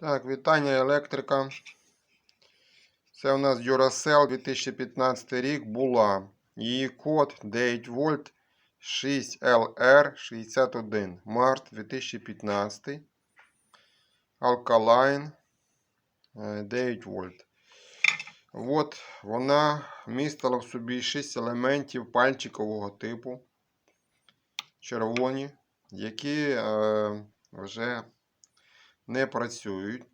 Так, вітання електрика. Це у нас Duracell 2015 рік була. Її код 9 вольт 6LR61. Март 2015. Alkaline е, 9 вольт. От вона містила в собі 6 елементів пальчикового типу. Червоні, які е, вже не працюють.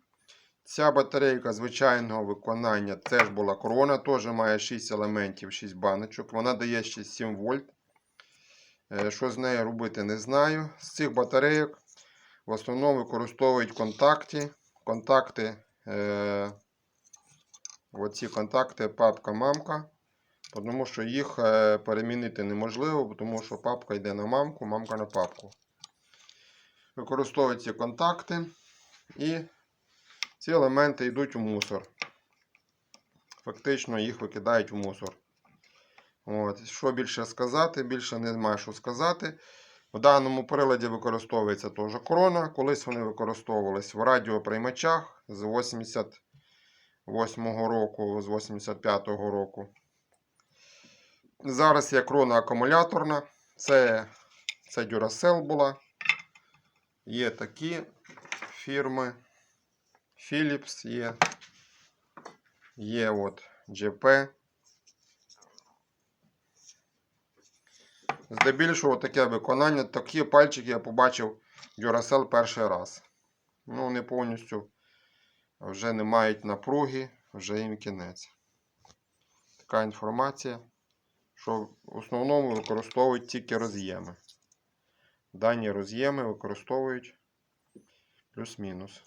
Ця батарейка звичайного виконання теж була корона, теж має 6 елементів, 6 баночок. Вона дає ще 7 вольт. Е, Що з нею робити, не знаю. З цих батарейок в основному використовують контакти. Контакти, е, оці контакти папка-мамка. Тому що їх е, перемінити неможливо, тому що папка йде на мамку, мамка на папку. Використовують ці контакти. І ці елементи йдуть у мусор. Фактично їх викидають в мусор. От. Що більше сказати? Більше немає що сказати. В даному приладі використовується теж корона. Колись вони використовувались в радіоприймачах з 88 року, з 85-го року. Зараз є крона акумуляторна. Це, це Duracell була. Є такі фірми. Philips є. Є от GP. Здебільшого таке виконання. Такі пальчики я побачив Duracell перший раз. Ну, вони повністю вже не мають напруги, вже їм кінець. Така інформація, що в основному використовують тільки роз'єми. Дані роз'єми використовують плюс-мінус.